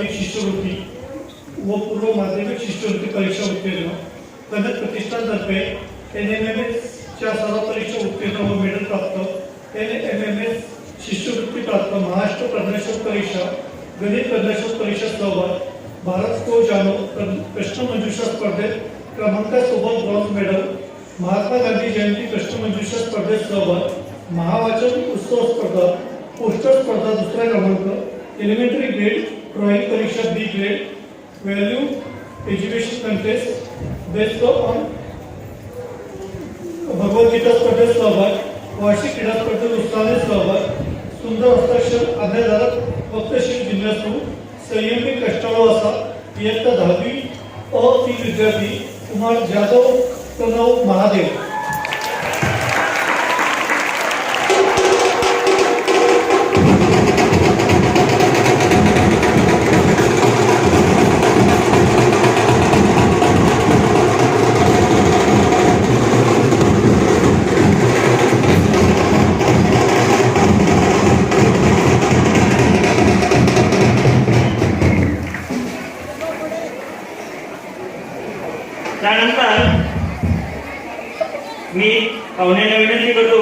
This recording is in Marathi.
प्राथमिक शिष्यवृत्ती व पूर्व माध्यमिक शिष्यवृत्ती परीक्षा उत्तीर्ण. कनक प्रतिष्ठानतर्फे एन एम एम एसच्या सर्व परीक्षा उत्तीर्ण व मेडल प्राप्त. एन एम एम एस शिष्यवृत्ती प्राप्त महाराष्ट्र प्रज्ञाशोध परीक्षा गणित प्रज्ञाशोध परीक्षा सोबत भारत को जानो प्रश्नमंजुषा स्पर्धेत क्रमांकासोबत ब्रॉन्झ मेडल महात्मा गांधी जयंती प्रश्नमंजुषा स्पर्धेसोबत महावाचन उत्सव स्पर्धा पोस्टर स्पर्धा दुसरा क्रमांक एलिमेंटरी ग्रेड ड्रॉइंग परीक्षा B grade value education contest based on Bhagavad Gita स्पर्धेत सहभाग वार्षिक क्रीडा स्पर्धेत उत्साहाने सहभाग सुंदर हस्ताक्षर आज्ञाधारक वक्तशील जिल्ह्यातून संयमी कष्टाळू असा इयत्ता दहावी अ ती विद्यार्थी कुमार जाधव प्रणव महादेव. त्यानंतर मी पाहुण्यांना विनंती करतो